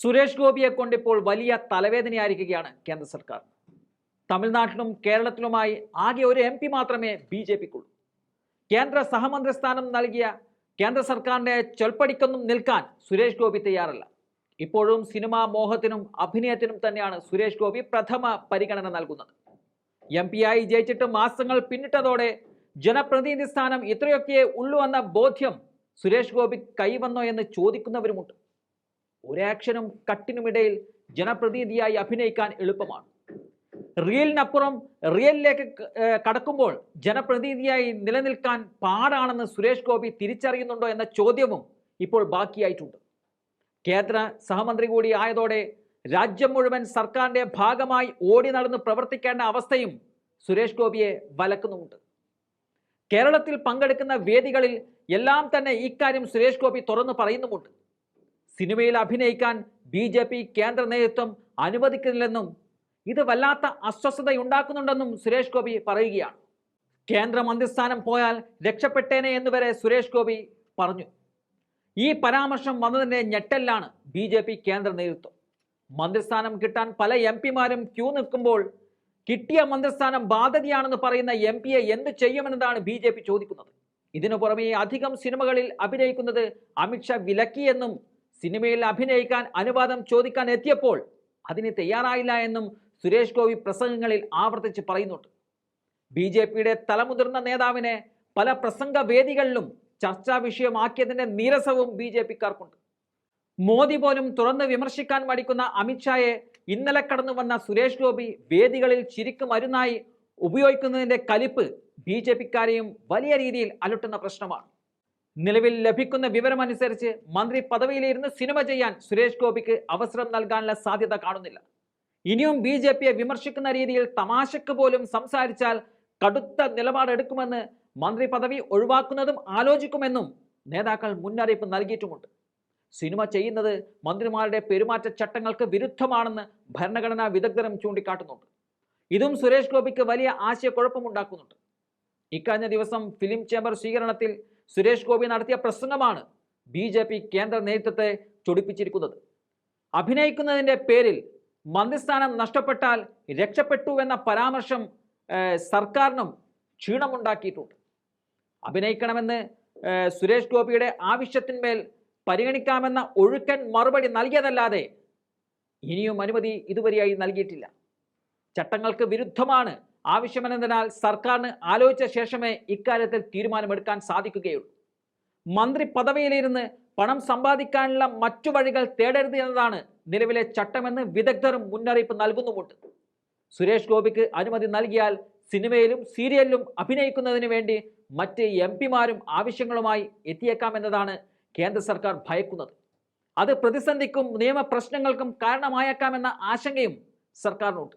സുരേഷ് ഗോപിയെ കൊണ്ടിപ്പോൾ വലിയ തലവേദനയായിരിക്കുകയാണ് കേന്ദ്ര സർക്കാർ. തമിഴ്നാട്ടിലും കേരളത്തിലുമായി ആകെ ഒരു എം പി മാത്രമേ ബി ജെ പിക്കുള്ളൂ. കേന്ദ്ര സഹമന്ത്രി സ്ഥാനം നൽകിയ കേന്ദ്ര സർക്കാരിന്റെ ചൊൽപ്പടിക്കൊന്നും നിൽക്കാൻ സുരേഷ് ഗോപി തയ്യാറല്ല. ഇപ്പോഴും സിനിമാ മോഹത്തിനും അഭിനയത്തിനും തന്നെയാണ് സുരേഷ് ഗോപി പ്രഥമ പരിഗണന നൽകുന്നത്. എം ആയി ജയിച്ചിട്ട് മാസങ്ങൾ പിന്നിട്ടതോടെ ജനപ്രതിനിധി സ്ഥാനം ഇത്രയൊക്കെ ഉള്ളൂ എന്ന ബോധ്യം സുരേഷ് ഗോപി കൈവന്നോ എന്ന് ചോദിക്കുന്നവരുമുണ്ട്. ഒരാക്ഷനും കട്ടിനുമിടയിൽ ജനപ്രതിനിധിയായി അഭിനയിക്കാൻ എളുപ്പമാണ്. റിയലിനപ്പുറം റിയലിലേക്ക് കടക്കുമ്പോൾ ജനപ്രതിനിധിയായി നിലനിൽക്കാൻ പാടാണെന്ന് സുരേഷ് ഗോപി തിരിച്ചറിയുന്നുണ്ടോ എന്ന ചോദ്യവും ഇപ്പോൾ ബാക്കിയായിട്ടുണ്ട്. കേന്ദ്ര സഹമന്ത്രി കൂടി ആയതോടെ രാജ്യം മുഴുവൻ സർക്കാരിന്റെ ഭാഗമായി ഓടി നടന്ന് പ്രവർത്തിക്കേണ്ട അവസ്ഥയും സുരേഷ് ഗോപിയെ വലക്കുന്നുമുണ്ട്. കേരളത്തിൽ പങ്കെടുക്കുന്ന വേദികളിൽ എല്ലാം തന്നെ ഇക്കാര്യം സുരേഷ് ഗോപി തുറന്നു പറയുന്നുമുണ്ട്. സിനിമയിൽ അഭിനയിക്കാൻ ബി ജെ പി കേന്ദ്ര നേതൃത്വം അനുവദിക്കുന്നില്ലെന്നും ഇത് വല്ലാത്ത അസ്വസ്ഥതയുണ്ടാക്കുന്നുണ്ടെന്നും സുരേഷ് ഗോപി പറയുകയാണ്. കേന്ദ്ര മന്ത്രിസ്ഥാനം പോയാൽ രക്ഷപ്പെട്ടേനെ എന്നുവരെ സുരേഷ് ഗോപി പറഞ്ഞു. ഈ പരാമർശം വന്നതിന്റെ ഞെട്ടലാണ് ബി ജെ പി കേന്ദ്ര നേതൃത്വം. മന്ത്രിസ്ഥാനം കിട്ടാൻ പല എം പിമാരും ക്യൂ നിൽക്കുമ്പോൾ കിട്ടിയ മന്ത്രിസ്ഥാനം ബാധ്യതയാണെന്ന് പറയുന്ന എം പിയെ എന്ത് ചെയ്യുമെന്നതാണ് ബി ജെ പി ചോദിക്കുന്നത്. ഇതിനു പുറമെ അധികം സിനിമകളിൽ അഭിനയിക്കുന്നത് അമിത്ഷാ വിലക്കിയെന്നും സിനിമയിൽ അഭിനയിക്കാൻ അനുവാദം ചോദിക്കാൻ എത്തിയപ്പോൾ അതിന് തയ്യാറായില്ല എന്നും സുരേഷ് ഗോപി പ്രസംഗങ്ങളിൽ ആവർത്തിച്ച് പറയുന്നുണ്ട്. ബി ജെ പിയുടെ തലമുതിർന്ന നേതാവിനെ പല പ്രസംഗ വേദികളിലും ചർച്ചാ വിഷയമാക്കിയതിന്റെ നീരസവും ബി ജെ പിക്കാർക്കുണ്ട്. മോദി പോലും തുറന്ന് വിമർശിക്കാൻ മടിക്കുന്ന അമിത്ഷായെ ഇന്നലെ കടന്നു വന്ന സുരേഷ് ഗോപി വേദികളിൽ ചിരിക്ക് മരുന്നായി ഉപയോഗിക്കുന്നതിന്റെ കലിപ്പ് ബി ജെ പിക്കാരെയും വലിയ രീതിയിൽ അലട്ടുന്ന പ്രശ്നമാണ്. നിലവിൽ ലഭിക്കുന്ന വിവരമനുസരിച്ച് മന്ത്രി പദവിയിലിരുന്ന് സിനിമ ചെയ്യാൻ സുരേഷ് ഗോപിക്ക് അവസരം നൽകാനുള്ള സാധ്യത കാണുന്നില്ല. ഇനിയും ബി ജെ പിയെ വിമർശിക്കുന്ന രീതിയിൽ തമാശക്ക് പോലും സംസാരിച്ചാൽ കടുത്ത നിലപാടെടുക്കുമെന്ന് മന്ത്രി പദവി ഒഴിവാക്കുന്നതും ആലോചിക്കുമെന്നും നേതാക്കൾ മുന്നറിയിപ്പ് നൽകിയിട്ടുമുണ്ട്. സിനിമ ചെയ്യുന്നത് മന്ത്രിമാരുടെ പെരുമാറ്റ ചട്ടങ്ങൾക്ക് വിരുദ്ധമാണെന്ന് ഭരണഘടനാ വിദഗ്ധരും ചൂണ്ടിക്കാട്ടുന്നുണ്ട്. ഇതും സുരേഷ് ഗോപിക്ക് വലിയ ആശയക്കുഴപ്പമുണ്ടാക്കുന്നുണ്ട്. ഇക്കഴിഞ്ഞ ദിവസം ഫിലിം ചേംബർ സ്വീകരണത്തിൽ സുരേഷ് ഗോപി നടത്തിയ പ്രസംഗമാണ് ബി ജെ പി കേന്ദ്ര നേതൃത്വത്തെ ചൊടിപ്പിച്ചിരിക്കുന്നത്. അഭിനയിക്കുന്നതിന്റെ പേരിൽ മന്ത്രിസ്ഥാനം നഷ്ടപ്പെട്ടാൽ രക്ഷപ്പെട്ടു എന്ന പരാമർശം സർക്കാരിനും ക്ഷീണമുണ്ടാക്കിയിട്ടുണ്ട്. അഭിനയിക്കണമെന്ന് സുരേഷ് ഗോപിയുടെ ആവശ്യത്തിന്മേൽ പരിഗണിക്കാമെന്ന ഒഴുക്കൻ മറുപടി നൽകിയതല്ലാതെ ഇനിയും അനുമതി ഇതുവരെയായി നൽകിയിട്ടില്ല. ചട്ടങ്ങൾക്ക് വിരുദ്ധമാണ് ആവശ്യമെന്നതിനാൽ സർക്കാരിന് ആലോചിച്ച ശേഷമേ ഇക്കാര്യത്തിൽ തീരുമാനമെടുക്കാൻ സാധിക്കുകയുള്ളൂ. മന്ത്രി പദവിയിലിരുന്ന് പണം സമ്പാദിക്കാനുള്ള മറ്റു വഴികൾ തേടരുത് എന്നതാണ് നിലവിലെ ചട്ടമെന്ന് വിദഗ്ധരും മുന്നറിയിപ്പ് നൽകുന്നുമുണ്ട്. സുരേഷ് ഗോപിക്ക് അനുമതി നൽകിയാൽ സിനിമയിലും സീരിയലിലും അഭിനയിക്കുന്നതിന് വേണ്ടി മറ്റ് എം പിമാരും ആവശ്യങ്ങളുമായി എത്തിയേക്കാമെന്നതാണ് കേന്ദ്ര സർക്കാർ ഭയക്കുന്നത്. അത് പ്രതിസന്ധിക്കും നിയമപ്രശ്നങ്ങൾക്കും കാരണമായേക്കാമെന്ന ആശങ്കയും സർക്കാരിനുണ്ട്.